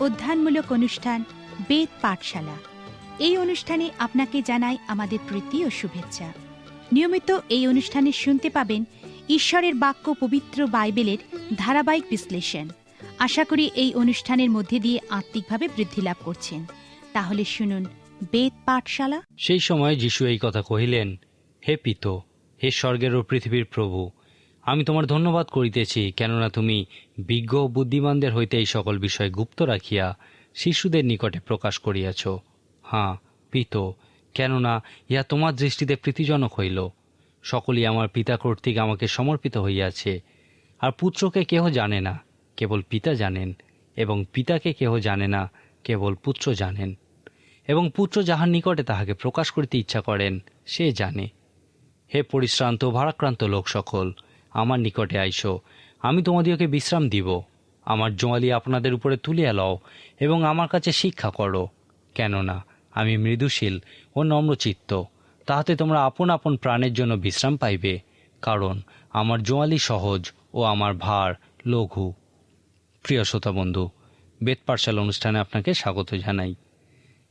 অধ্যয়নমূলক অনুষ্ঠান, বেদ পাঠশালা। এই অনুষ্ঠানে আপনাকে জানাই আমাদের প্রীতি ও শুভেচ্ছা। নিয়মিত এই অনুষ্ঠানে শুনতে পাবেন ঈশ্বরের বাক্য পবিত্র বাইবেলের ধারাবাহিক বিশ্লেষণ। আশা করি এই অনুষ্ঠানের মধ্যে দিয়ে আত্মিকভাবে বৃদ্ধি লাভ করছেন। তাহলে শুনুন, বেদ পাঠশালা। সেই সময় যিশু এই কথা কহিলেন, হে পিত, হে স্বর্গের ও পৃথিবীর প্রভু আমি তোমার ধন্যবাদ করিতেছি, কেননা তুমি বিজ্ঞ বুদ্ধিমানদের হইতে এই সকল বিষয় গুপ্ত রাখিয়া শিশুদের নিকটে প্রকাশ করিয়াছ। হাঁ, পিত, কেননা ইহা তোমার দৃষ্টিতে প্রীতিজনক হইল। সকলই আমার পিতা কর্তৃক আমাকে সমর্পিত হইয়াছে, আর পুত্রকে কেহ জানে না, কেবল পিতা জানেন, এবং পিতাকে কেহ জানে না, কেবল পুত্র জানেন। এবং পুত্র যাহার নিকটে তাহাকে প্রকাশ করিতে ইচ্ছা করেন, সে জানে। হে পরিশ্রান্ত ভারাক্রান্ত লোক সকল আমার নিকটে আইসো। আমি তোমাদিওকে বিশ্রাম দিব। আমার জোয়ালি আপনাদের উপরে তুলিয়া লও এবং আমার কাছে শিক্ষা করো। কেননা, আমি মৃদুশীল ও নম্রচিত্ত, তাহাতে তোমরা আপন আপন প্রাণের জন্য বিশ্রাম পাইবে, কারণ আমার জোয়ালি সহজ ও আমার ভার লঘু। প্রিয় শ্রোতা বন্ধু, বেদ পাঠশাল অনুষ্ঠানে আপনাকে স্বাগত জানাই।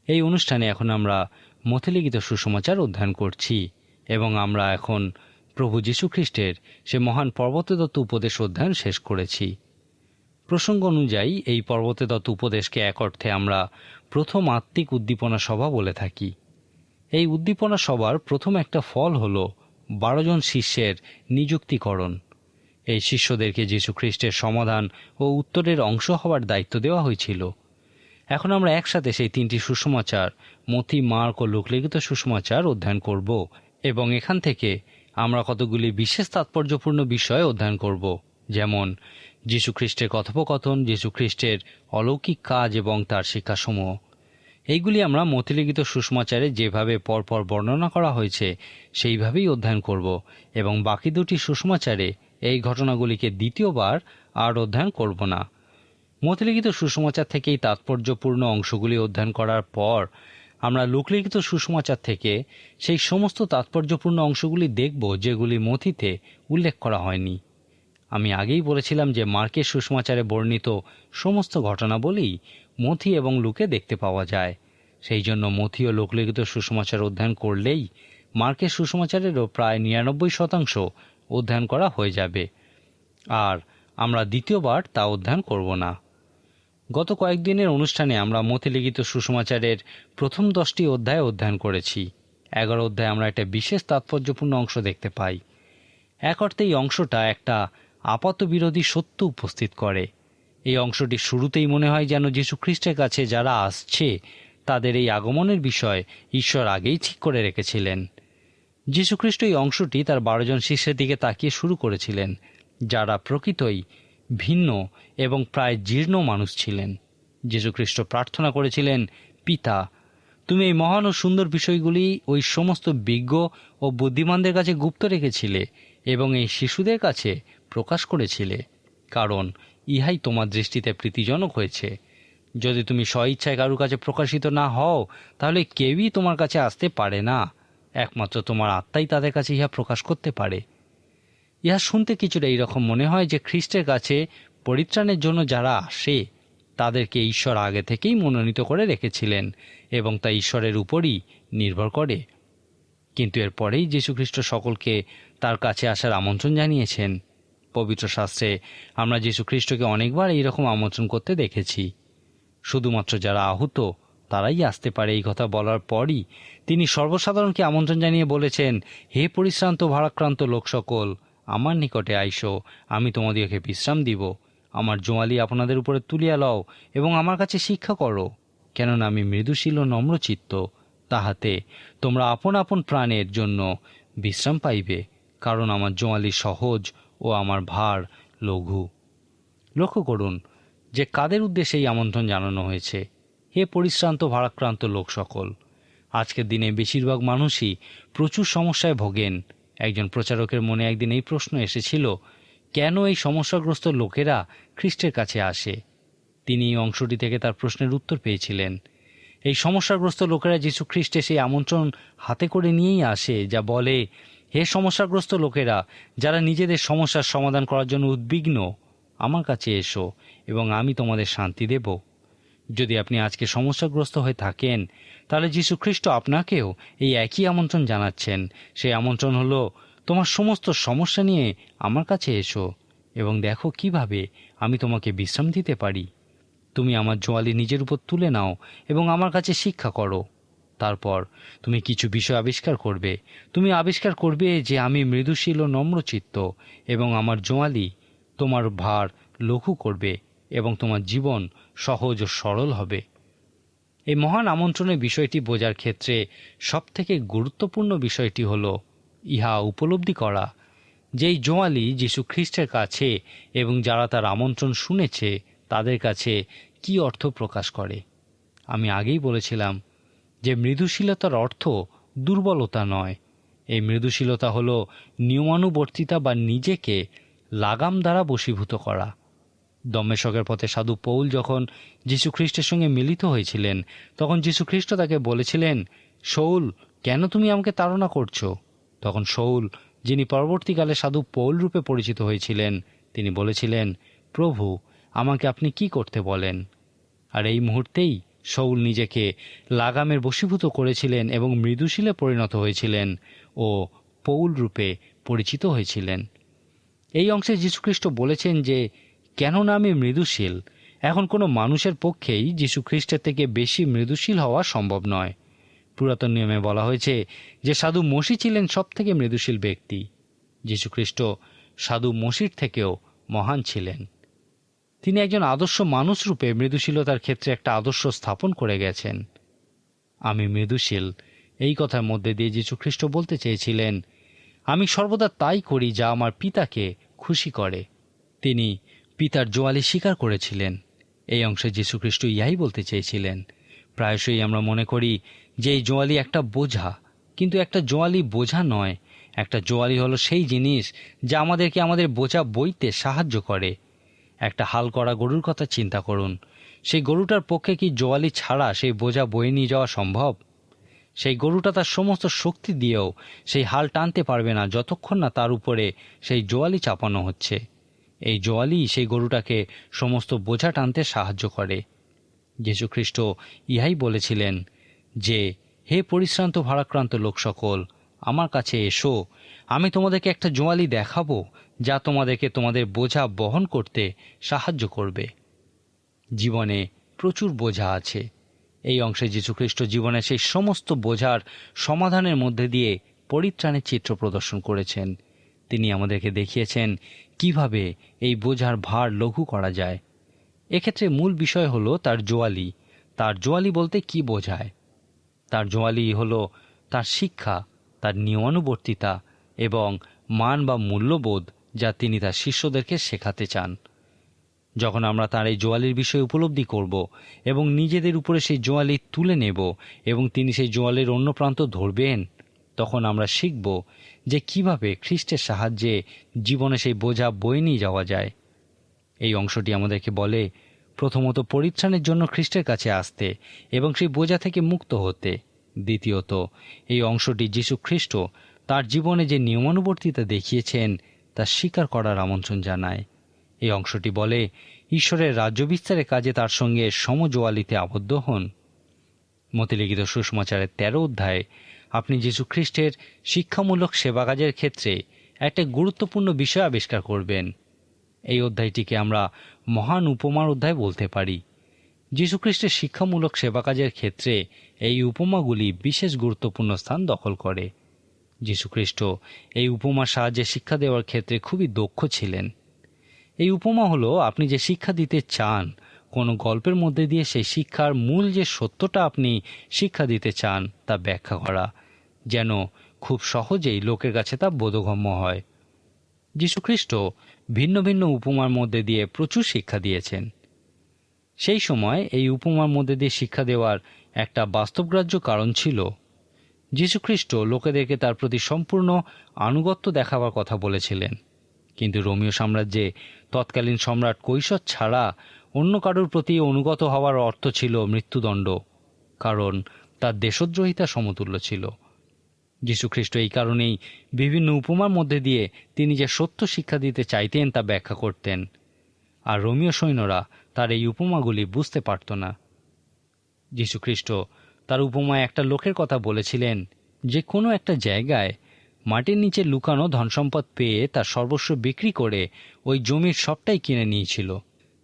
এই অনুষ্ঠানে এখন আমরা মথিলিখিত সুসমাচার অধ্যয়ন করছি এবং আমরা এখন প্রভু যীশুখ্রিস্টের সে মহান পর্বতদত্ত উপদেশ অধ্যয়ন শেষ করেছি। প্রসঙ্গ অনুযায়ী, এই পর্বতদত্ত উপদেশকে এক অর্থে আমরা প্রথম আত্মিক উদ্দীপনা সভা বলে থাকি। এই উদ্দীপনা সভার প্রথম একটা ফল হল বারো জন শিষ্যের নিযুক্তিকরণ। এই শিষ্যদেরকে যীশুখ্রিস্টের সমাধান ও উত্তরের অংশ হওয়ার দায়িত্ব দেওয়া হয়েছিল। এখন আমরা একসাথে সেই তিনটি সুষমাচার, মতি, মার্ক ও লোকলিখিত সুষমাচার অধ্যয়ন করব এবং এখান থেকে আমরা কতগুলি বিশেষ তাৎপর্যপূর্ণ বিষয় অধ্যয়ন করব, যেমন যীশুখ্রিস্টের কথোপকথন, যীশুখ্রিস্টের অলৌকিক কাজ এবং তার শিক্ষাসমূহ। এইগুলি আমরা মতিলিখিত সুষমাচারে যেভাবে পরপর বর্ণনা করা হয়েছে, সেইভাবেই অধ্যয়ন করব এবং বাকি দুটি সুষমাচারে এই ঘটনাগুলিকে দ্বিতীয়বার আর অধ্যয়ন করব না। মতিলিখিত সুষমাচার থেকেই তাৎপর্যপূর্ণ অংশগুলি অধ্যয়ন করার পর আমরা লোকলিখিত সুসমাচার থেকে সেই সমস্ত তাৎপর্যপূর্ণ অংশগুলি দেখব যেগুলি মথিতে উল্লেখ করা হয়নি। আমি আগেই বলেছিলাম যে মার্কের সুসমাচারে বর্ণিত সমস্ত ঘটনাবলী মথি এবং লুকে দেখতে পাওয়া যায়। সেই জন্য মথি ও লোকলিখিত সুসমাচার অধ্যয়ন করলেই মার্কের সুসমাচারেরও প্রায় নিরানব্বই শতাংশ অধ্যয়ন করা হয়ে যাবে। আর আমরা দ্বিতীয়বার তা অধ্যয়ন করব না। গত কয়েকদিনের অনুষ্ঠানে আমরা মতিলিখিত সুসমাচারের প্রথম দশটি অধ্যায় অধ্যয়ন করেছি। এগারো অধ্যায়ে আমরা একটা বিশেষ তাৎপর্যপূর্ণ অংশ দেখতে পাই। এক অর্থে এই অংশটা একটা আপাত বিরোধী সত্য উপস্থিত করে। এই অংশটি শুরুতেই মনে হয় যেন যীশু খ্রিস্টের কাছে যারা আসছে, তাদের এই আগমনের বিষয় ঈশ্বর আগেই ঠিক করে রেখেছিলেন। যীশুখ্রিস্ট এই অংশটি তার বারোজন শিষ্যের দিকে তাকিয়ে শুরু করেছিলেন, যারা প্রকৃতই ভিন্ন এবং প্রায় জীর্ণ মানুষ ছিলেন। যীশুখ্রিস্ট প্রার্থনা করেছিলেন, পিতা, তুমি এই মহান ও সুন্দর বিষয়গুলি ওই সমস্ত বিজ্ঞ ও বুদ্ধিমানদের কাছে গুপ্ত রেখেছিলে এবং এই শিশুদের কাছে প্রকাশ করেছিলে, কারণ ইহাই তোমার দৃষ্টিতে প্রীতিজনক হয়েছে। যদি তুমি স্বইচ্ছায় কারুর কাছে প্রকাশিত না হও, তাহলে কেউই তোমার কাছে আসতে পারে না। একমাত্র তোমার আত্মাই তাদের কাছে ইহা প্রকাশ করতে পারে। ইহা শুনতে কিছুটা এইরকম মনে হয় যে খ্রিস্টের কাছে পরিত্রাণের জন্য যারা আসে, তাদেরকে ঈশ্বর আগে থেকেই মনোনীত করে রেখেছিলেন এবং তা ঈশ্বরের উপরই নির্ভর করে। কিন্তু এরপরেই যীশুখ্রিস্ট সকলকে তার কাছে আসার আমন্ত্রণ জানিয়েছেন। পবিত্র শাস্ত্রে আমরা যীশুখ্রিস্টকে অনেকবার এইরকম আমন্ত্রণ করতে দেখেছি। শুধুমাত্র যারা আহত, তারাই আসতে পারে এই কথা বলার পরই। তিনি সর্বসাধারণকে আমন্ত্রণ জানিয়ে বলেছেন, হে পরিশ্রান্ত, ভারাক্রান্ত লোক সকল আমার নিকটে আইসো, আমি তোমাদিওকে বিশ্রাম দিব। আমার জোয়ালি আপনাদের উপরে তুলিয়া লও এবং আমার কাছে শিক্ষা করো, কেননা আমি মৃদুশীল ও নম্রচিত্ত। তাহাতে তোমরা আপন আপন প্রাণের জন্য বিশ্রাম পাইবে, কারণ আমার জোয়ালি সহজ ও আমার ভার লঘু। লক্ষ্য করুন যে কাদের উদ্দেশ্যে এই আমন্ত্রণ জানানো হয়েছে। হে পরিশ্রান্ত, ভারাক্রান্ত লোক সকল, আজকের দিনে বেশিরভাগ মানুষই প্রচুর সমস্যায় ভোগেন। একজন প্রচারকের মনে একদিন এই প্রশ্ন এসেছিল, কেন এই সমস্যাগ্রস্ত লোকেরা খ্রিস্টের কাছে আসে? তিনি এই অংশটি থেকে তার প্রশ্নের উত্তর পেয়েছিলেন, এই সমস্যাগ্রস্ত লোকেরা যীশু খ্রিস্টে সেই আমন্ত্রণ হাতে করে নিয়েই আসে, যা বলে, হে সমস্যাগ্রস্ত লোকেরা, যারা নিজেদের সমস্যার সমাধান করার জন্য উদ্বিগ্ন, আমার কাছে এসো এবং আমি তোমাদের শান্তি দেব। যদি আপনি আজকে সমস্যাগ্রস্ত হয়ে থাকেন, তাহলে যীশু খ্রিস্ট আপনাকেও এই একই আমন্ত্রণ জানাচ্ছেন। সেই আমন্ত্রণ হলো, তোমার সমস্ত সমস্যা নিয়ে আমার কাছে এসো এবং দেখো কীভাবে আমি তোমাকে বিশ্রাম দিতে পারি। তুমি আমার জোয়ালি নিজের উপর তুলে নাও এবং আমার কাছে শিক্ষা করো। তারপর তুমি কিছু বিষয় আবিষ্কার করবে। তুমি আবিষ্কার করবে যে আমি মৃদুশীল ও নম্রচিত্ত এবং আমার জোয়ালি তোমার ভার লঘু করবে। এবং তোমার জীবন সহজ ও সরল হবে। এই মহান আমন্ত্রণের বিষয়টি বোঝার ক্ষেত্রে সবথেকে গুরুত্বপূর্ণ বিষয়টি হল ইহা উপলব্ধি করা যেই জোয়ালি যীশু খ্রিস্টের কাছে এবং যারা তার আমন্ত্রণ শুনেছে তাদের কাছে কি অর্থ প্রকাশ করে। আমি আগেই বলেছিলাম যে মৃদুশীলতার অর্থ দুর্বলতা নয়। এই মৃদুশীলতা হল নিয়মানুবর্তিতা বা নিজেকে লাগাম দ্বারা বশীভূত করা। দমেশকের পথে সাধু পৌল যখন যীশু খ্রিস্টের সঙ্গে মিলিত হয়েছিলেন, তখন যীশু খ্রিস্ট তাকে বলেছিলেন শৌল কেন তুমি আমাকে তাড়না করছ? তখন শৌল যিনি পরবর্তীকালে সাধু পৌল রূপে পরিচিত হয়েছিলেন, তিনি বলেছিলেন, প্রভু, আমাকে আপনি কি করতে বলেন? আর এই মুহূর্তেই শৌল নিজেকে লাগামের বশীভূত করেছিলেন এবং মৃদুশীলে পরিণত হয়েছিলেন ও পৌল রূপে পরিচিত হয়েছিলেন। এই অংশে যীশুখ্রিস্ট বলেছেন যে কেননা আমি মৃদুশীল। এখন কোনো মানুষের পক্ষেই যীশু খ্রিস্টের থেকে বেশি মৃদুশীল হওয়া সম্ভব নয়। পুরাতন নিয়মে বলা হয়েছে যে সাধু মসি ছিলেন সব থেকে মৃদুশীল ব্যক্তি। যীশুখ্রিস্ট সাধু মসির থেকেও মহান ছিলেন। তিনি একজন আদর্শ মানুষ রূপে মৃদুশীলতার ক্ষেত্রে একটা আদর্শ স্থাপন করে গেছেন। আমি মৃদুশীল। এই কথার মধ্যে দিয়ে যীশুখ্রিস্ট বলতে চেয়েছিলেন, আমি সর্বদা তাই করি যা আমার পিতাকে খুশি করে। তিনি পিতার জোয়ালি স্বীকার করেছিলেন। এই অংশে যীশুখ্রিস্ট ইয়াই বলতে চেয়েছিলেন, প্রায়শই আমরা মনে করি যে এই জোয়ালি একটা বোঝা, কিন্তু একটা জোয়ালি বোঝা নয়। একটা জোয়ালি হলো সেই জিনিস যা আমাদেরকে আমাদের বোঝা বইতে সাহায্য করে। একটা হাল করা গরুর কথা চিন্তা করুন, সেই গরুটার পক্ষে কি জোয়ালি ছাড়া সেই বোঝা বয়ে নিয়ে যাওয়া সম্ভব? সেই গরুটা তার সমস্ত শক্তি দিয়েও সেই হাল টানতে পারবে না যতক্ষণ না তার উপরে সেই জোয়ালি চাপানো হচ্ছে। এই জোয়ালি সেই গরুটাকে সমস্ত বোঝা টানতে সাহায্য করে। যীশুখ্রিস্ট ইহাই বলেছিলেন যে, হে পরিশ্রান্ত ভারাক্রান্ত লোক সকল আমার কাছে এসো, আমি তোমাদেরকে একটা জোয়ালি দেখাবো, যা তোমাদেরকে তোমাদের বোঝা বহন করতে সাহায্য করবে। জীবনে প্রচুর বোঝা আছে। এই অংশে যীশুখ্রিস্ট জীবনে সেই সমস্ত বোঝার সমাধানের মধ্যে দিয়ে পরিত্রাণের চিত্র প্রদর্শন করেছেন। তিনি আমাদেরকে দেখিয়েছেন কীভাবে এই বোঝার ভার লঘু করা যায়? এক্ষেত্রে মূল বিষয় হলো তার জোয়ালি। তার জোয়ালি বলতে কি বোঝায়? তার জোয়ালি হলো তার শিক্ষা, তার নিয়মানুবর্তিতা এবং মান বা মূল্যবোধ যা তিনি তার শিষ্যদেরকে শেখাতে চান। যখন আমরা তার এই জোয়ালির বিষয়ে উপলব্ধি করব এবং নিজেদের উপরে সেই জোয়ালি তুলে নেব এবং তিনি সেই জোয়ালের অন্য প্রান্ত ধরবেন তখন আমরা শিখব যে কীভাবে খ্রিস্টের সাহায্যে জীবনে সেই বোঝা বয়ে নিয়ে যাওয়া যায়। এই অংশটি আমাদেরকে বলে, প্রথমত পরিত্রাণের জন্য খ্রিস্টের কাছে আসতে এবং সেই বোঝা থেকে মুক্ত হতে। দ্বিতীয়ত, এই অংশটি যীশু খ্রিস্ট তার জীবনে যে নিয়মানুবর্তিতা দেখিয়েছেন, তা স্বীকার করার আমন্ত্রণ জানায়। এই অংশটি বলে, ঈশ্বরের রাজ্য বিস্তারের কাজে তার সঙ্গে সমজোয়ালিতে আবদ্ধ হন। মতিলিখিত সুষমাচারের তেরো অধ্যায়ে আপনি যীশু খ্রিস্টের শিক্ষামূলক সেবা কাজের ক্ষেত্রে একটা গুরুত্বপূর্ণ বিষয় আবিষ্কার করবেন। এই অধ্যায়টিকে আমরা মহান উপমার অধ্যায় বলতে পারি। যীশুখ্রিস্টের শিক্ষামূলক সেবা কাজের ক্ষেত্রে এই উপমাগুলি বিশেষ গুরুত্বপূর্ণ স্থান দখল করে। যীশুখ্রিস্ট এই উপমার সাহায্যে শিক্ষা দেওয়ার ক্ষেত্রে খুবই দক্ষ ছিলেন। এই উপমা হলো, আপনি যে শিক্ষা দিতে চান কোনো গল্পের মধ্যে দিয়ে সেই শিক্ষার মূল যে সত্যটা আপনি শিক্ষা দিতে চান তা ব্যাখ্যা করা, যেন খুব সহজেই লোকের কাছে তা বোধগম্য হয়। যীশুখ্রিস্ট ভিন্ন ভিন্ন উপমার মধ্যে দিয়ে প্রচুর শিক্ষা দিয়েছেন। সেই সময় এই উপমার মধ্যে দিয়ে শিক্ষা দেওয়ার একটা বাস্তবগ্রাহ্য কারণ ছিল। যীশুখ্রিস্ট লোকেদেরকে তার প্রতি সম্পূর্ণ আনুগত্য দেখাবার কথা বলেছিলেন। কিন্তু রোমীয় সাম্রাজ্যে তৎকালীন সম্রাট কৈশোর ছাড়া অন্য কারোর প্রতি অনুগত হওয়ার অর্থ ছিল মৃত্যুদণ্ড, কারণ তার দেশদ্রোহিতা সমতুল্য ছিল। যীশুখ্রিস্ট এই কারণেই বিভিন্ন উপমার মধ্যে দিয়ে তিনি যে সত্য শিক্ষা দিতে চাইতেন তা ব্যাখ্যা করতেন। আর রোমীয় সৈন্যরা তার এই উপমাগুলি বুঝতে পারত না। যীশুখ্রিস্ট তার উপমায় একটা লোকের কথা বলেছিলেন, যে কোনো একটা জায়গায় মাটির নিচে লুকানো ধনসম্পদ পেয়ে তার সর্বস্ব বিক্রি করে ওই জমির সবটাই কিনে নিয়েছিল।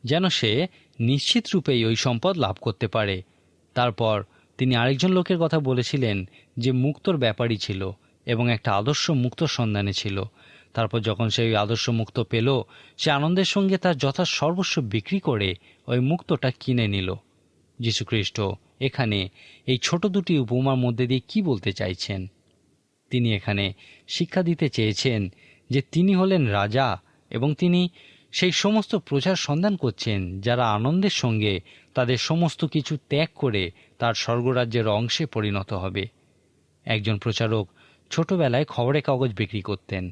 যেন সে নিশ্চিত রূপেই ওই সম্পদ লাভ করতে পারে। তারপর তিনি আরেকজন লোকের কথা বলেছিলেন যে মুক্তর ব্যাপারই ছিল এবং একটা আদর্শ মুক্ত সন্ধানে ছিল। তারপর যখন সে ওই আদর্শ মুক্ত পেল, সে আনন্দের সঙ্গে তার যথা সর্বস্ব বিক্রি করে ওই মুক্তটা কিনে নিল। যীশুখ্রিস্ট, এখানে এই ছোট দুটি উপমার মধ্যে দিয়ে কি বলতে চাইছেন? তিনি এখানে শিক্ষা দিতে চেয়েছেন যে তিনি হলেন রাজা এবং তিনি সেই সমস্ত প্রজার সন্ধান করছেন, যারা আনন্দের সঙ্গে তাদের সমস্ত কিছু ত্যাগ করে তার স্বর্গরাজ্যের অংশে পরিণত হবে। একজন প্রচারক ছোটবেলায় খবরের কাগজ বিক্রি করতেন।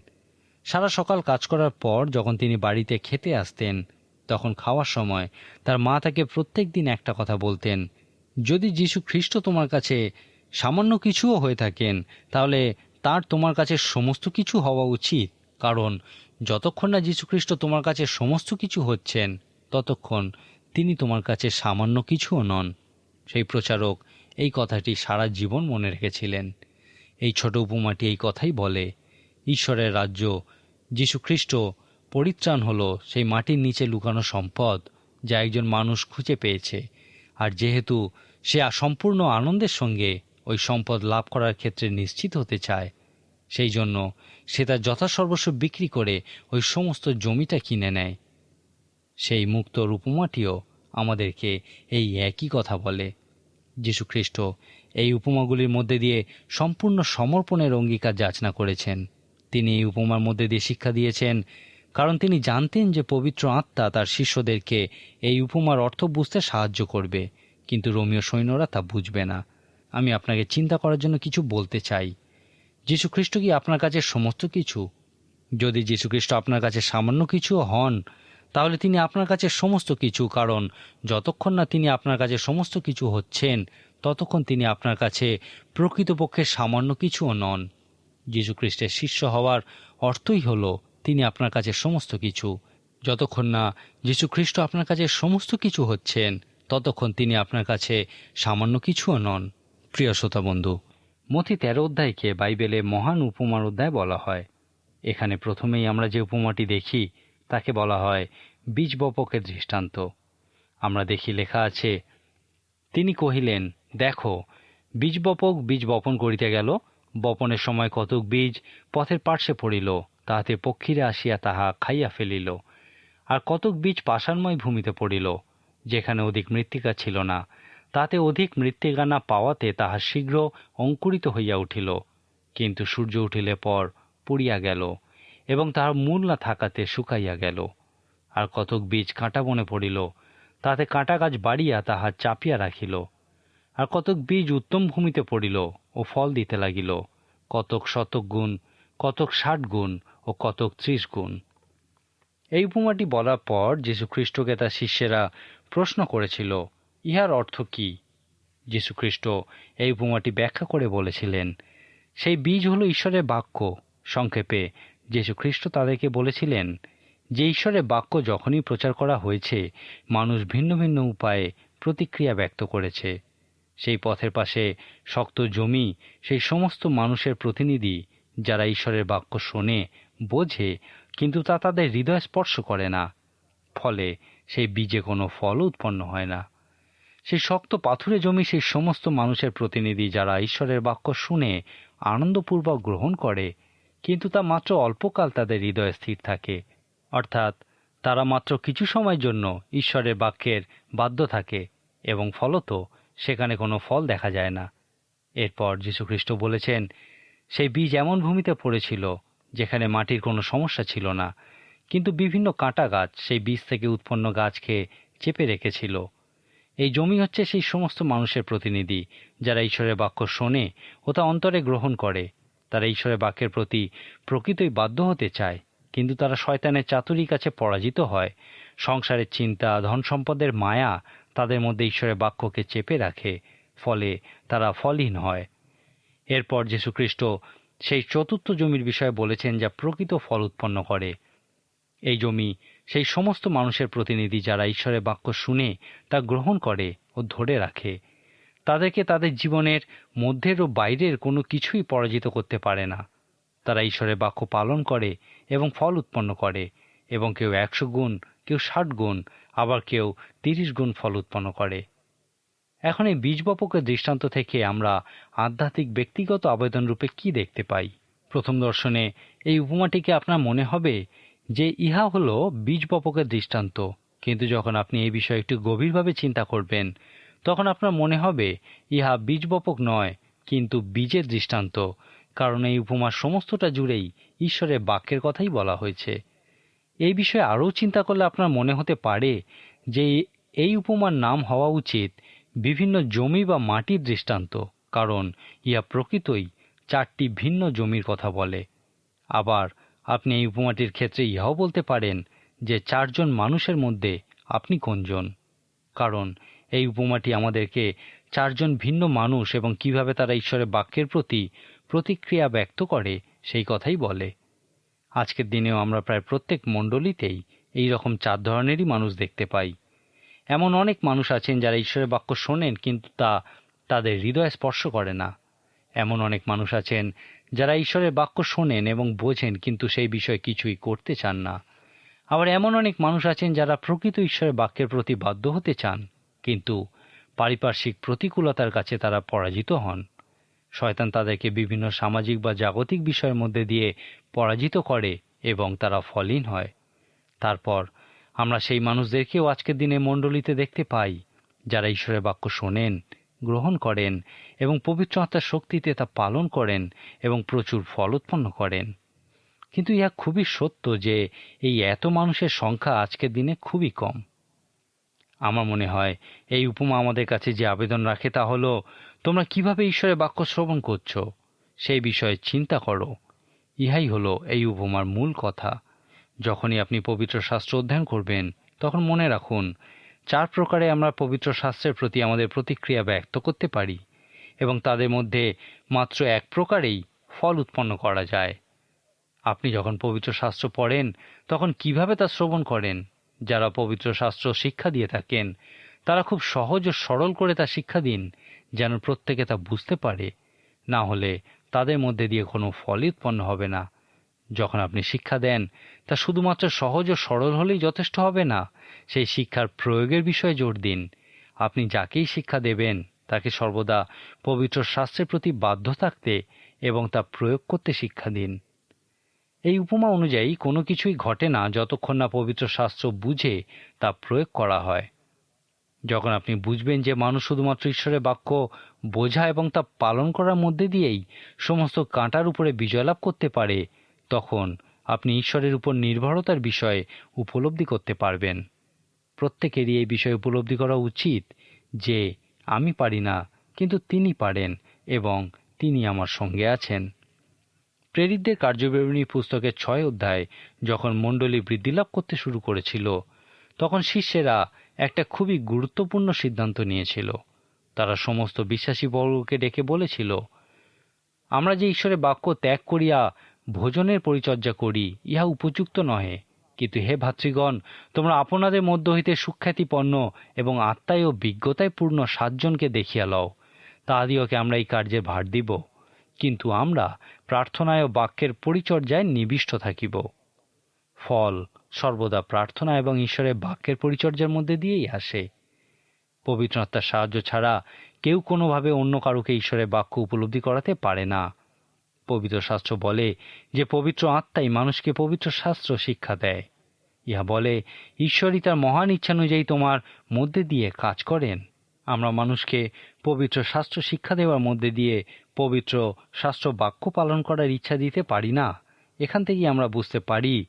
সারা সকাল কাজ করার পর যখন তিনি বাড়িতে খেতে আসতেন, তখন খাওয়ার সময় তার মা তাকে প্রত্যেক দিন একটা কথা বলতেন, যদি যীশু খ্রিস্ট তোমার কাছে সামান্য কিছুও হয়ে থাকেন, তাহলে তার তোমার কাছে সমস্ত কিছু হওয়া উচিত। কারণ যতক্ষণ না যীশুখ্রিস্ট তোমার কাছে সমস্ত কিছু হচ্ছেন, ততক্ষণ তিনি তোমার কাছে সামান্য কিছুও নন। সেই প্রচারক এই কথাটি সারা জীবন মনে রেখেছিলেন। এই ছোট উপমাটি এই কথাই বলে, ঈশ্বরের রাজ্য, যীশুখ্রিস্ট পরিত্রাণ হলো, সেই মাটির নিচে লুকানো সম্পদ যা একজন মানুষ খুঁজে পেয়েছে। আর যেহেতু সে সম্পূর্ণ আনন্দের সঙ্গে ওই সম্পদ লাভ করার ক্ষেত্রে নিশ্চিত হতে চায়, সেই জন্য সে তার যথাসর্বস্ব বিক্রি করে ওই সমস্ত জমিটা কিনে নেয়। সেই মুক্ত উপমাটিও আমাদেরকে এই একই কথা বলে। যীশুখ্রিস্ট এই উপমাগুলির মধ্যে দিয়ে সম্পূর্ণ সমর্পণের অঙ্গীকার যাচনা করেছেন। তিনি এই উপমার মধ্যে দিয়ে শিক্ষা দিয়েছেন, কারণ তিনি জানতেন যে পবিত্র আত্মা তার শিষ্যদেরকে এই উপমার অর্থ বুঝতে সাহায্য করবে। কিন্তু রোমীয় সৈন্যরা তা বুঝবে না। আমি আপনাকে চিন্তা করার জন্য কিছু বলতে চাই। যীশুখ্রিস্ট কি আপনার কাছে সমস্ত কিছু? যদি যীশুখ্রিস্ট আপনার কাছে সামান্য কিছু হন, তাহলে তিনি আপনার কাছে সমস্ত কিছু, কারণ যতক্ষণ না তিনি আপনার কাছে সমস্ত কিছু হচ্ছেন, ততক্ষণ তিনি আপনার কাছে প্রকৃতপক্ষে সামান্য কিছুও নন। যীশুখ্রিস্টের শিষ্য হওয়ার অর্থই হলো, তিনি আপনার কাছে সমস্ত কিছু। যতক্ষণ না যীশুখ্রিস্ট আপনার কাছে সমস্ত কিছু হচ্ছেন, ততক্ষণ তিনি আপনার কাছে সামান্য কিছুও নন। প্রিয় শ্রোতা বন্ধু মথি তেরো অধ্যায়কে বাইবেলে মহান উপমার অধ্যায় বলা হয়। এখানে প্রথমেই আমরা যে উপমাটি দেখি, তাকে বলা হয় বীজ বপকের দৃষ্টান্ত। আমরা দেখি লেখা আছে, তিনি কহিলেন, দেখো বীজ বপক বীজ বপন করিতে গেল, বপনের সময় কতক বীজ পথের পার্শ্বে পড়িল, তাহাতে পক্ষীরা আসিয়া তাহা খাইয়া ফেলিল, আর কতক বীজ পাষাণময় ভূমিতে পড়িল, যেখানে অধিক মৃত্তিকা ছিল না। তাতে অধিক মৃত্তিকা না পাওয়াতে তাহা শীঘ্র অঙ্কুরিত হইয়া উঠিল। কিন্তু সূর্য উঠিলে পর পুড়িয়া গেল এবং তাহার মূল না থাকাতে শুকাইয়া গেল। আর কতক বীজ কাঁটা বনে পড়িল তাতে কাঁটা গাছ বাড়িয়া তাহা চাপিয়া রাখিল। আর কতক বীজ উত্তম ভূমিতে পড়িল ও ফল দিতে লাগিল, কতক শতক গুণ, কতক ষাট গুণ ও কতক ত্রিশ গুণ। এই উপমাটি বলার পর যীশুখ্রিস্টকে তার শিষ্যেরা প্রশ্ন করেছিল ইহার অর্থ কি? যীশুখ্রিস্ট এই উপমাটি ব্যাখ্যা করে বলেছিলেন, সেই বীজ হলো ঈশ্বরের বাক্য। সংক্ষেপে যীশুখ্রিস্ট তাদেরকে বলেছিলেন, যে ঈশ্বরের বাক্য যখনই প্রচার করা হয়েছে, মানুষ ভিন্ন ভিন্ন উপায়ে প্রতিক্রিয়া ব্যক্ত করেছে। সেই পথের পাশে শক্ত জমি, সেই সমস্ত মানুষের প্রতিনিধি, যারা ঈশ্বরের বাক্য শোনে, বোঝে, কিন্তু তা তাদের হৃদয় স্পর্শ করে না। ফলে সেই বীজে কোনো ফল উৎপন্ন হয় না। সেই শক্ত পাথুরে জমি সেই সমস্ত মানুষের প্রতিনিধি যারা ঈশ্বরের বাক্য শুনে আনন্দপূর্বক গ্রহণ করে, কিন্তু তা মাত্র অল্পকাল তাদের হৃদয়ে স্থির থাকে। অর্থাৎ তারা মাত্র কিছু সময়ের জন্য ঈশ্বরের বাক্যের বাধ্য থাকে এবং ফলত সেখানে কোনো ফল দেখা যায় না। এরপর যীশুখ্রিস্ট বলেছেন, সেই বীজ এমন ভূমিতে পড়েছিল যেখানে মাটির কোনো সমস্যা ছিল না, কিন্তু বিভিন্ন কাঁটা গাছ সেই বীজ থেকে উৎপন্ন গাছকে চেপে রেখেছিল। এই জমি হচ্ছে সেই সমস্ত মানুষের প্রতিনিধি, যারা ঈশ্বরের বাক্য শোনে ও তা অন্তরে গ্রহণ করে। তারা ঈশ্বরের বাক্যের প্রতি প্রকৃতই বাধ্য হতে চায়, কিন্তু তারা শয়তানের চাতুরির কাছে পরাজিত হয়। সংসারের চিন্তা ধন সম্পদের মায়া তাদের মধ্যে ঈশ্বরের বাক্যকে চেপে রাখে, ফলে তারা ফলহীন হয়। এরপর যীশুখ্রিস্ট সেই চতুর্থ জমির বিষয়ে বলেছেন যা প্রকৃত ফল উৎপন্ন করে। এই জমি সেই সমস্ত মানুষের প্রতিনিধি যারা ঈশ্বরের বাক্য শুনে তা গ্রহণ করে ও ধরে রাখে, তাদেরকে তাদের জীবনের মধ্যের ও বাইরের কোনো কিছুই পরাজিত করতে পারে না। তারা ঈশ্বরের বাক্য পালন করে এবং ফল উৎপন্ন করে, এবং কেউ একশো গুণ, কেউ ষাট গুণ, আবার কেউ তিরিশ গুণ ফল উৎপন্ন করে। এখন এই বীজ বপকের দৃষ্টান্ত থেকে আমরা আধ্যাত্মিক ব্যক্তিগত আবেদন রূপে কি দেখতে পাই? প্রথম দর্শনে এই উপমাটিকে আপনার মনে হবে যে ইহা হল বীজ বপকের দৃষ্টান্ত। কিন্তু যখন আপনি এই বিষয়ে একটু গভীরভাবে চিন্তা করবেন, তখন আপনার মনে হবে, ইহা বীজ বপক নয়, কিন্তু বীজের দৃষ্টান্ত। কারণ এই উপমার সমস্তটা জুড়েই ঈশ্বরের বাক্যের কথাই বলা হয়েছে। এই বিষয়ে আরও চিন্তা করলে আপনার মনে হতে পারে যে এই উপমার নাম হওয়া উচিত বিভিন্ন জমি বা মাটির দৃষ্টান্ত, কারণ ইহা প্রকৃতই চারটি ভিন্ন জমির কথা বলে। আবার আপনি এই উপমাটির ক্ষেত্রে ইহাও বলতে পারেন যে চারজন মানুষের মধ্যে আপনি কোনজন? কারণ এই উপমাটি আমাদেরকে চারজন ভিন্ন মানুষ এবং কীভাবে তারা ঈশ্বরের বাক্যের প্রতি প্রতিক্রিয়া ব্যক্ত করে সেই কথাই বলে। আজকের দিনেও আমরা প্রায় প্রত্যেক মণ্ডলীতেই এই রকম চার ধরনেরই মানুষ দেখতে পাই। এমন অনেক মানুষ আছেন যারা ঈশ্বরের বাক্য শোনেন কিন্তু তা তাদের হৃদয় স্পর্শ করে না। এমন অনেক মানুষ আছেন যারা ঈশ্বরের বাক্য শোনেন এবং বোঝেন, কিন্তু সেই বিষয়ে কিছুই করতে চান না। আবার এমন অনেক মানুষ আছেন যারা প্রকৃত ঈশ্বরের বাক্যের প্রতি বাধ্য হতে চান, কিন্তু পারিপার্শ্বিক প্রতিকূলতার কাছে তারা পরাজিত হন। শয়তান তাদেরকে বিভিন্ন সামাজিক বা জাগতিক বিষয়ের মধ্যে দিয়ে পরাজিত করে এবং তারা ফলহীন হয়। তারপর আমরা সেই মানুষদেরকেও আজকের দিনে মণ্ডলীতে দেখতে পাই, যারা ঈশ্বরের বাক্য শোনেন গ্রহণ করেন এবং পবিত্র আত্মার শক্তিতে তা পালন করেন এবং প্রচুর ফল উৎপন্ন করেন। কিন্তু ইহা খুবই সত্য যে এই এত মানুষের সংখ্যা আজকের দিনে খুবই কম। আমার মনে হয় এই উপমা আমাদের কাছে যে আবেদন রাখে তা হলো, তোমরা কীভাবে ঈশ্বরের বাক্য শ্রবণ করছ? সেই বিষয়ে চিন্তা করো। ইহাই হলো এই উপমার মূল কথা। যখনই আপনি পবিত্র শাস্ত্র অধ্যয়ন করবেন, তখন মনে রাখুন চার প্রকারে আমরা পবিত্র শাস্ত্রের প্রতি আমাদের প্রতিক্রিয়া ব্যক্ত করতে পারি এবং তাদের মধ্যে মাত্র এক প্রকারেই ফল উৎপন্ন করা যায়। আপনি যখন পবিত্র শাস্ত্র পড়েন, তখন কীভাবে তা শ্রবণ করেন? যারা পবিত্র শাস্ত্র শিক্ষা দিয়ে থাকেন, তারা খুব সহজ ও সরল করে তা শিক্ষা দিন, যেন প্রত্যেকে তা বুঝতে পারে। না হলে তাদের মধ্যে দিয়ে কোনো ফলই উৎপন্ন হবে না। যখন আপনি শিক্ষা দেন তা শুধুমাত্র সহজ ও সরল হলেই যথেষ্ট হবে না। সেই শিক্ষার প্রয়োগের বিষয়ে জোর দিন। আপনি যাকেই শিক্ষা দেবেন, তাকে সর্বদা পবিত্র শাস্ত্রের প্রতি বাধ্য থাকতে এবং তা প্রয়োগ করতে শিক্ষা দিন। এই উপমা অনুযায়ী কোনো কিছুই ঘটে না যতক্ষণ না পবিত্র শাস্ত্র বুঝে তা প্রয়োগ করা হয়। যখন আপনি বুঝবেন যে মানুষ শুধুমাত্র ঈশ্বরের বাক্য বোঝা এবং তা পালন করার মধ্যে দিয়েই সমস্ত কাঁটার উপরে বিজয় লাভ করতে পারে, তখন আপনি ঈশ্বরের উপর নির্ভরতার বিষয়ে উপলব্ধি করতে পারবেন। প্রত্যেকেরই এই বিষয়ে উপলব্ধি করা উচিত যে, আমি পারি না, কিন্তু তিনি পারেন এবং তিনি আমার সঙ্গে আছেন। প্রেরিতদের কার্যবিবরণী পুস্তকের ছয় অধ্যায় যখন মণ্ডলী বৃদ্ধিলাভ করতে শুরু করেছিল, তখন শিষ্যেরা একটা খুবই গুরুত্বপূর্ণ সিদ্ধান্ত নিয়েছিল। তারা সমস্ত বিশ্বাসী বর্গকে ডেকে বলেছিল, আমরা যে ঈশ্বরের বাক্য ত্যাগ করিয়া ভোজনের পরিচর্যা করি, ইহা উপযুক্ত নহে। কিন্তু হে ভাতৃগণ, তোমরা আপনাদের মধ্য হইতে সুখ্যাতিপন্ন এবং আত্মায় ও বিজ্ঞতায় পূর্ণ সাতজনকে দেখিয়া লও। তাহাদিওকে আমরা এই কার্যে ভার দিব। কিন্তু আমরা প্রার্থনায় ও বাক্যের পরিচর্যায় নিবিষ্ট থাকিব। ফল সর্বদা প্রার্থনা এবং ঈশ্বরের বাক্যের পরিচর্যার মধ্যে দিয়েই আসে। পবিত্র আত্মার সাহায্য ছাড়া কেউ কোনোভাবে অন্য কারুকে ঈশ্বরের বাক্য উপলব্ধি করাতে পারে না। পবিত্র শাস্ত্র বলে যে পবিত্র আত্মাই মানুষকে পবিত্র শাস্ত্র শিক্ষা দেয়। ইহা বলে, ঈশ্বরই তার মহান ইচ্ছানুযায়ী তোমার মধ্যে দিয়ে কাজ করেন। আমরা মানুষকে পবিত্র শাস্ত্র শিক্ষা দেওয়ার মধ্যে দিয়ে পবিত্র শাস্ত্র বাক্য পালন করার ইচ্ছা দিতে পারি না। এখান থেকেই আমরা বুঝতে পারি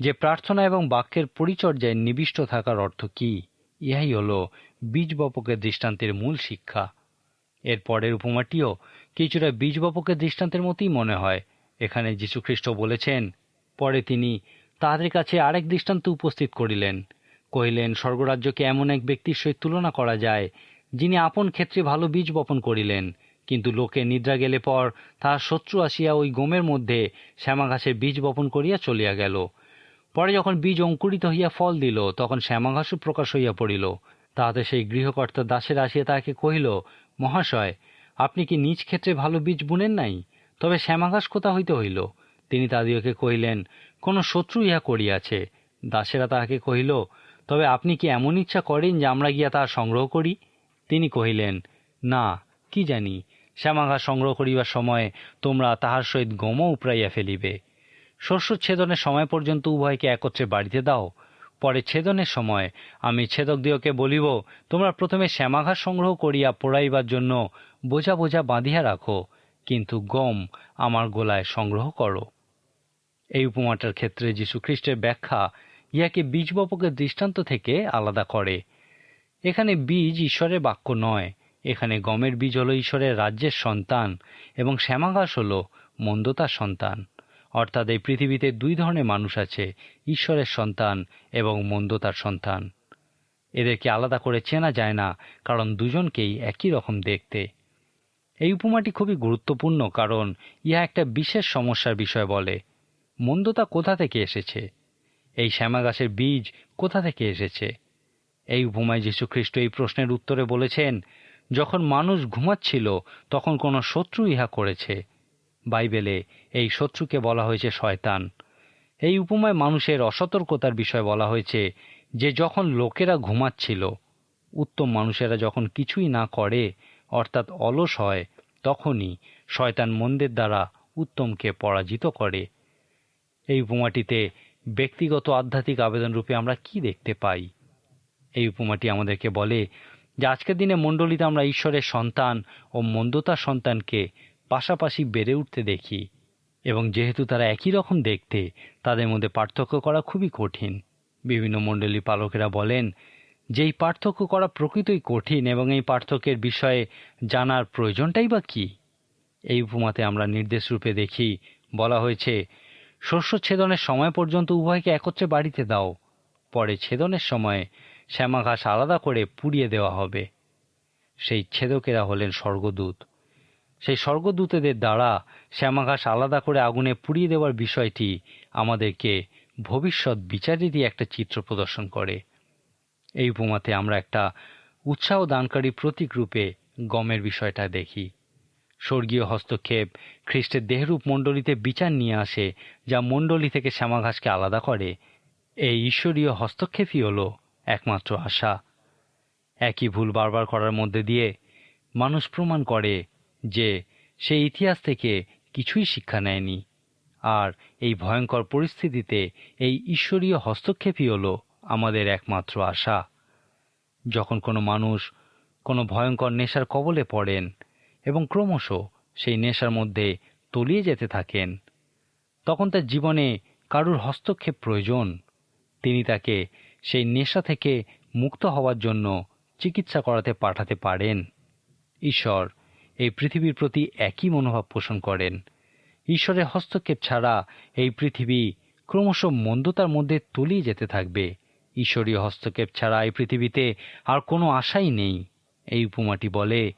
যে প্রার্থনা এবং বাক্যের পরিচর্যায় নিবিষ্ট থাকার অর্থ কি। ইহাই হলো বীজ বপকের দৃষ্টান্তের মূল শিক্ষা। এর পরের উপমাটিও কিছুটা বীজ বপকের দৃষ্টান্তের মতোই মনে হয়। এখানে যীশুখ্রিস্ট বলেছেন, পরে তিনি তাহাদের কাছে আরেক দৃষ্টান্ত উপস্থিত করিলেন। কহিলেন, স্বর্গরাজ্যকে এমন এক ব্যক্তির সহিত তুলনা করা যায়, যিনি আপন ক্ষেত্রে ভালো বীজ বপন করিলেন, কিন্তু লোকে নিদ্রা গেলে পর তাহার শত্রু আসিয়া ওই গোমের মধ্যে শ্যামা ঘাসের বীজ বপন করিয়া চলিয়া গেল। পরে যখন বীজ অঙ্কুরিত হইয়া ফল দিল, তখন শ্যামাঘাসও প্রকাশ হইয়া পড়িল। তাহাতে সেই গৃহকর্তা দাসের আসিয়া তাহাকে কহিল, মহাশয় আপনি কি নিজ ক্ষেত্রে ভালো বীজ বুনেন নাই? তবে শ্যামাঘাস কোথা হইতে হইল? তিনি তাদিওকে কহিলেন, কোন শত্রু ইহা করিয়াছে। দাসেরা তাহাকে কহিল, তবে আপনি কি এমন ইচ্ছা করেন যে আমরা গিয়া তাহা সংগ্রহ করি? তিনি কহিলেন, না, কি জানি। শ্যামাঘাস সংগ্রহ করিবার সময় তোমরা তাহার সহিত গমও উপড়াইয়া ফেলিবে। শস্য ছেদনের সময় পর্যন্ত উভয়কে একত্রে বাড়িতে দাও। পরে ছেদনের সময় আমি ছেদক দিওকে বলিব, তোমরা প্রথমে শ্যামাঘাস সংগ্রহ করিয়া পোড়াইবার জন্য বোঝা বোঝা বাঁধিয়া রাখো, কিন্তু গম আমার গোলায় সংগ্রহ করো। এই উপমাটার ক্ষেত্রে যীশু খ্রিস্টের ব্যাখ্যা ইহাকে বীজ বপকের দৃষ্টান্ত থেকে আলাদা করে। এখানে বীজ ঈশ্বরের বাক্য নয়, এখানে গমের বীজ হলো ঈশ্বরের রাজ্যের সন্তান এবং শ্যামাঘাস হলো মন্দতার সন্তান। অর্থাৎ এই পৃথিবীতে দুই ধরনের মানুষ আছে, ঈশ্বরের সন্তান এবং মন্দতার সন্তান। এদেরকে আলাদা করে চেনা যায় না, কারণ দুজনকেই একই রকম দেখতে। এই উপমাটি খুবই গুরুত্বপূর্ণ কারণ ইহা একটা বিশেষ সমস্যার বিষয় বলে। মন্দতা কোথা থেকে এসেছে? এই শ্যামা গাছের বীজ কোথা থেকে এসেছে? এই উপমায় যীশুখ্রিস্ট এই প্রশ্নের উত্তরে বলেছেন, যখন মানুষ ঘুমাচ্ছিল, তখন কোনো শত্রু ইহা করেছে। বাইবেলে এই শত্রুকে বলা হয়েছে শয়তান। এই উপমায় মানুষের অসতর্কতার বিষয় বলা হয়েছে যে যখন লোকেরা ঘুমাচ্ছিল, উত্তম মানুষেরা যখন কিছুই না করে অর্থাৎ অলস হয়, তখনই শয়তান মন্দের দ্বারা উত্তমকে পরাজিত করে। এই উপমাটিতে ব্যক্তিগত আধ্যাত্মিক আবেদন রূপে আমরা কি দেখতে পাই? এই উপমাটি আমাদেরকে বলে যে আজকের দিনে মণ্ডলীতে আমরা ঈশ্বরের সন্তান ও মন্দতা সন্তানকে পাশাপাশি বেড়ে উঠতে দেখি এবং যেহেতু তারা একই রকম দেখতে, তাদের মধ্যে পার্থক্য করা খুবই কঠিন। বিভিন্ন মণ্ডলী পালকেরা বলেন যে এই পার্থক্য করা প্রকৃতই কঠিন এবং এই পার্থক্যের বিষয়ে জানার প্রয়োজনটাই বা কী? এই উপমাতে আমরা নির্দেশ রূপে দেখি, বলা হয়েছে, শস্য ছেদনের সময় পর্যন্ত উভয়কে একত্রে বাড়িতে দাও, পরে ছেদনের সময় শ্যামা ঘাস আলাদা করে পুড়িয়ে দেওয়া হবে। সেই ছেদকেরা হলেন স্বর্গদূত। সেই স্বর্গদূতেদের দ্বারা শ্যামা ঘাস আলাদা করে আগুনে পুড়িয়ে দেওয়ার বিষয়টি আমাদেরকে ভবিষ্যৎ বিচারেরই একটা চিত্র প্রদর্শন করে। এই উপমাতে আমরা একটা উৎসাহ দানকারী প্রতীক রূপে গমের বিষয়টা দেখি। স্বর্গীয় হস্তক্ষেপ খ্রিস্টের দেহরূপ মণ্ডলীতে বিচার নিয়ে আসে, যা মণ্ডলী থেকে শ্যামাঘাসকে আলাদা করে। এই ঈশ্বরীয় হস্তক্ষেপই হল একমাত্র আশা। একই ভুল বারবার করার মধ্যে দিয়ে মানুষ প্রমাণ করে যে সে ইতিহাস থেকে কিছুই শিক্ষা নেয়নি। আর এই ভয়ঙ্কর পরিস্থিতিতে এই ঈশ্বরীয় হস্তক্ষেপই হল আমাদের একমাত্র আশা। যখন কোনো মানুষ কোনো ভয়ঙ্কর নেশার কবলে পড়েন এবং ক্রমশ সেই নেশার মধ্যে তলিয়ে যেতে থাকেন, তখন তার জীবনে কারুর হস্তক্ষেপ প্রয়োজন। তিনি তাকে সেই নেশা থেকে মুক্ত হওয়ার জন্য চিকিৎসা করাতে পাঠাতে পারেন। ঈশ্বর এই পৃথিবীর প্রতি একই মনোভাব পোষণ করেন। ঈশ্বরের হস্তক্ষেপ ছাড়া এই পৃথিবী ক্রমশ মন্দতার মধ্যে তলিয়ে যেতে থাকবে। ঈশ্বরীয় হস্তক্ষেপ ছাড়া এই পৃথিবীতে আর কোনো আশাই নেই। এই উপমাটি বলে,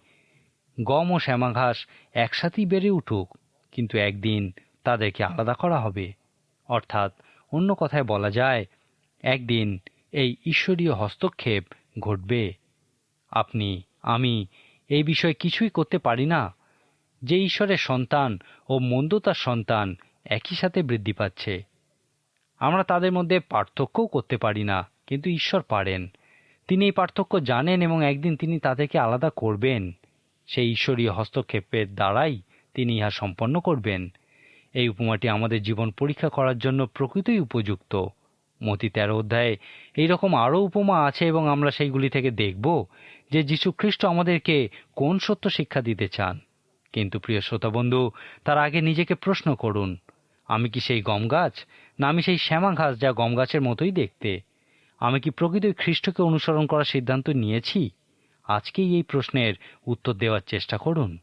গম ও শ্যামাঘাস একসাথেই বেড়ে উঠুক, কিন্তু একদিন তাদেরকে আলাদা করা হবে। অর্থাৎ অন্য কথায় বলা যায়, একদিন এই ঈশ্বরীয় হস্তক্ষেপ ঘটবে। আপনি, আমি এই বিষয়ে কিছুই করতে পারি না। যে ঈশ্বরের সন্তান ও মন্দতার সন্তান একই সাথে বৃদ্ধি পাচ্ছে। আমরা তাদের মধ্যে পার্থক্যও করতে পারি না, কিন্তু ঈশ্বর পারেন। তিনি এই পার্থক্য জানেন এবং একদিন তিনি তাদেরকে আলাদা করবেন। সেই ঈশ্বরীয় হস্তক্ষেপের দ্বারাই তিনি ইহা সম্পন্ন করবেন। এই উপমাটি আমাদের জীবন পরীক্ষা করার জন্য প্রকৃতই উপযুক্ত। মতি তেরো অধ্যায়ে এইরকম আরও উপমা আছে এবং আমরা সেইগুলি থেকে দেখব যে যীশু খ্রিস্ট আমাদেরকে কোন সত্য শিক্ষা দিতে চান। কিন্তু প্রিয় শ্রোতা বন্ধু, তার আগে নিজেকে প্রশ্ন করুন আমি কি সেই গম গাছ? না, আমি সেই শ্যামা ঘাস যা গম গাছের মতোই দেখতে। আমি কি প্রকৃতই খ্রিস্টকে অনুসরণ করার সিদ্ধান্ত নিয়েছি? আজকেই এই প্রশ্নের উত্তর দেওয়ার চেষ্টা করুন।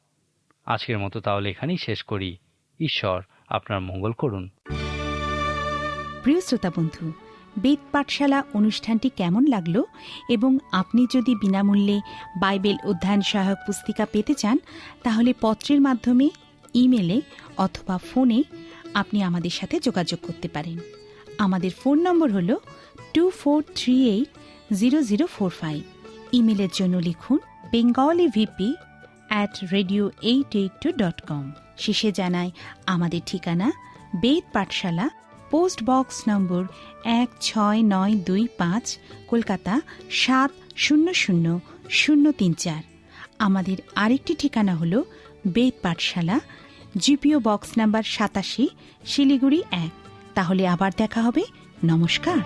আজকের মতো তাহলে এখানেই শেষ করি। ঈশ্বর আপনার মঙ্গল করুন। প্রিয় শ্রোতা বন্ধু, বেদ পাঠশালা অনুষ্ঠানটি কেমন লাগল? এবং আপনি যদি বিনামূল্যে বাইবেল অধ্যয়ন সহায়ক পুস্তিকা পেতে চান, তাহলে পত্রের মাধ্যমে, ইমেলে অথবা ফোনে আপনি আমাদের সাথে যোগাযোগ করতে পারেন। আমাদের ফোন নম্বর হল two four three eight zero zero four five ইমেলের জন্য লিখুন Bengali VP at radio eight eight two dot com শেষে জানাই, আমাদের ঠিকানা বেদ পাঠশালা পোস্ট বক্স নম্বর এক ছয় নয় দুই পাঁচ, কলকাতা সাত শূন্য শূন্য শূন্য তিন চার। আমাদের আরেকটি ঠিকানা হল বেদ পাঠশালা জিপিও বক্স নাম্বার সাতাশি শিলিগুড়ি এক। তাহলে আবার দেখা হবে। নমস্কার।